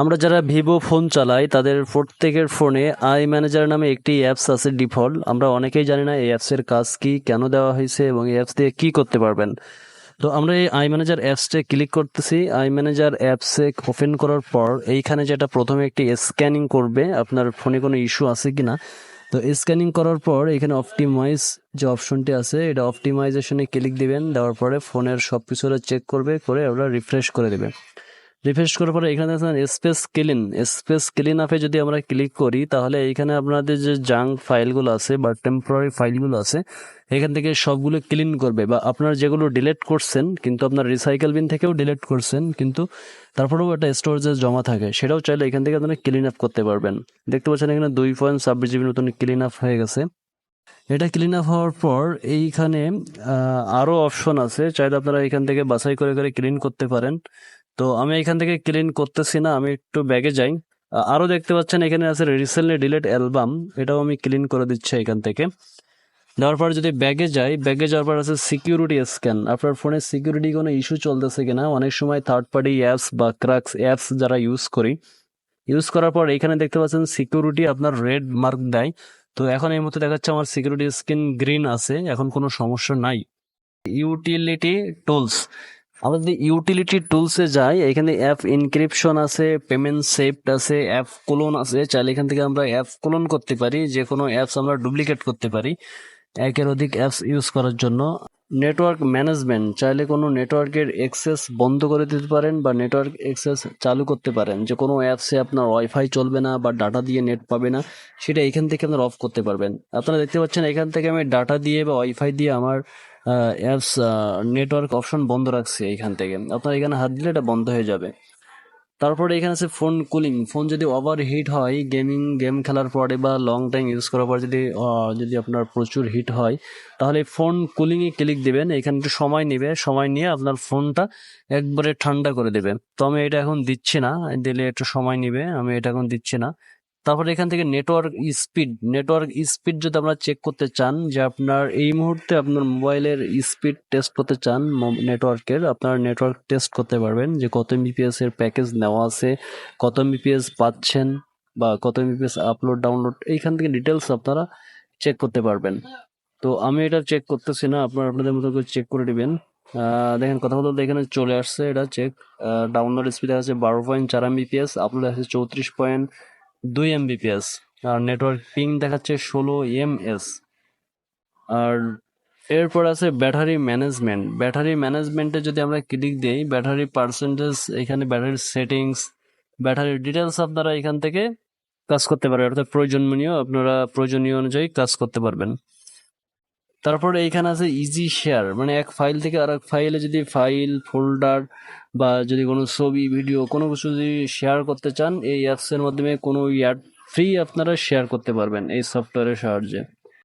আমরা যারা Vivo phone চালাই, তাদের প্রত্যেকের ফোনে আই ম্যানেজার নামে একটি অ্যাপস আছে ডিফল্ট। আমরা অনেকেই জানি না এই অ্যাপসের কাজ কি, কেন দেওয়া হয়েছে এবং এই অ্যাপস দিয়ে কী করতে পারবেন। তো আমরা এই আই ম্যানেজার অ্যাপসে ক্লিক করতেছি। আই ম্যানেজার অ্যাপসে ওপেন করার পর এইখানে যেটা প্রথমে একটি স্ক্যানিং করবে, আপনার ফোনে কোনো ইস্যু আছে কি না তো স্ক্যানিং করার পর এখানে অপটিমাইজ যে অপশনটি আছে, এটা অপটিমাইজেশনে ক্লিক দিবেন। দেওয়ার পরে ফোনের সব কিছু চেক করবে, করে ওরা রিফ্রেশ করে দেবে। রিফ্রেশ করার পরে এখানে দেখছেন স্পেস ক্লিন স্পেস ক্লিন আপে যদি আমরা ক্লিক করি, তাহলে এখানে আপনাদের যে জাঙ্ক ফাইলগুলো আছে বা টেম্পোরারি ফাইলগুলো আছে, এখান থেকে সবগুলো ক্লিন করবে বা আপনার যেগুলো ডিলেট করছেন, কিন্তু আপনার রিসাইকেল বিন থেকেও ডিলেট করছেন, কিন্তু তারপরেও একটা স্টোরেজে জমা থাকে, সেটাও চাইলে এখান থেকে আপনারা ক্লিন আপ করতে পারবেন। দেখতে পাচ্ছেন এখানে দুই পয়েন্ট ছাব্বিশ জিবির মতন ক্লিন আপ হয়ে গেছে। এটা ক্লিন আপ হওয়ার পর এইখানে আরও অপশন আছে, চাইলে আপনারা এখান থেকে বাছাই করে করে ক্লিন করতে পারেন। তো আমি এখান থেকে ক্লিন করতেছি না, আমি একটু ব্যাগে যাই। আরও দেখতে পাচ্ছেন এখানে আছে রিসেন্টলি ডিলেট অ্যালবাম এটাও আমি ক্লিন করে দিচ্ছি এখান থেকে। দেওয়ার পর যদি ব্যাগে যাই ব্যাগে যাওয়ার পর আছে সিকিউরিটি স্ক্যান আপনার ফোনে সিকিউরিটি কোনো ইস্যু চলতেছে কিনা, অনেক সময় থার্ড পার্টি অ্যাপস বা ক্রাক্স অ্যাপস যারা ইউজ করি ইউজ করার পর এখানে দেখতে পাচ্ছেন সিকিউরিটি আপনার রেড মার্ক দেয়। তো এখন এই মুহূর্তে দেখাচ্ছে আমার সিকিউরিটি স্ক্রিন গ্রিন আছে, এখন কোনো সমস্যা নাই। ইউটিলিটি টুলস আমরা যদি ইউটিলিটি টুলসে যাই, এখানে অ্যাপ ইনক্রিপশন আছে পেমেন্ট সেফট আছে অ্যাপ কোলন আছে, চাইলে এখান থেকে আমরা অ্যাপ কোলন করতে পারি যে কোনো অ্যাপস আমরা ডুপ্লিকেট করতে পারি, একের অধিক অ্যাপস ইউজ করার জন্য। নেটওয়ার্ক ম্যানেজমেন্ট চাইলে কোনো নেটওয়ার্কের অ্যাক্সেস বন্ধ করে দিতে পারেন বা নেটওয়ার্ক অ্যাক্সেস চালু করতে পারেন। যে কোনো অ্যাপসে আপনার ওয়াইফাই চলবে না বা ডাটা দিয়ে নেট পাবে না, সেটা এখান থেকে আপনারা অফ করতে পারবেন। আপনারা দেখতে পাচ্ছেন এখান থেকে আমি ডাটা দিয়ে বা ওয়াইফাই দিয়ে আমার অ্যাপস নেটওয়ার্ক অপশন বন্ধ রাখছি এইখান থেকে। আপনার এখানে হাত দিলে এটা বন্ধ হয়ে যাবে। তারপরে এখানে আছে ফোন কুলিং ফোন যদি ওভার হিট হয় গেমিং গেম খেলার পরে বা লং টাইম ইউজ করার পর যদি যদি আপনার প্রচুর হিট হয়, তাহলে ফোন কুলিংয়ে ক্লিক দিবেন। এখানে একটু সময় নেবে। সময় নিয়ে আপনার ফোনটা একবারে ঠান্ডা করে দেবে। তো আমি এটা এখন দিচ্ছি না। দিলে একটু সময় নেবে। আমি এটা এখন দিচ্ছি না। তারপরে এখান থেকে নেটওয়ার্ক স্পিড নেটওয়ার্ক স্পিড যদি আপনারা চেক করতে চান যে আপনার এই মুহূর্তে আপনার মোবাইলের স্পিড টেস্ট করতে চান নেটওয়ার্কের আপনারা নেটওয়ার্ক টেস্ট করতে পারবেন যে কত এমবিপিএস এর প্যাকেজ নেওয়া আছে, কত এমবিপিএস পাচ্ছেন বা কত এমবিপিএস আপলোড ডাউনলোড এইখান থেকে ডিটেলস আপনারা চেক করতে পারবেন। তো আমি এটা চেক করতেছি না, আপনারা আপনাদের মতো করে চেক করে নেবেন। দেখেন কথা বলতে এখানে চলে আসছে এটা চেক ডাউনলোড স্পিড আছে বারো পয়েন্ট চার এমবিপিএস আপলোড আছে চৌত্রিশ পয়েন্ট দুই এমবিপিএস আর নেটওয়ার্ক পিং দেখাচ্ছে ষোলো এম এস আর এরপর আছে ব্যাটারি ম্যানেজমেন্ট ব্যাটারি ম্যানেজমেন্টে যদি আমরা ক্লিক দিই ব্যাটারি পার্সেন্টেজ এখানে ব্যাটারির সেটিংস ব্যাটারির ডিটেলস আপনারা এখান থেকে কাজ করতে পারবেন। অর্থাৎ প্রয়োজনীয়, আপনারা প্রয়োজনীয় অনুযায়ী কাজ করতে পারবেন। তারপরে এইখানে আছে ইজি শেয়ার মানে এক ফাইল থেকে আর এক ফাইলে যদি ফাইল ফোল্ডার বা যদি কোনো ছবি ভিডিও কোনো কিছু যদি শেয়ার করতে চান, এই অ্যাপসের মাধ্যমে কোনো ইয়ার ফ্রি আপনারা শেয়ার করতে পারবেন এই সফটওয়্যারের সাহায্যে।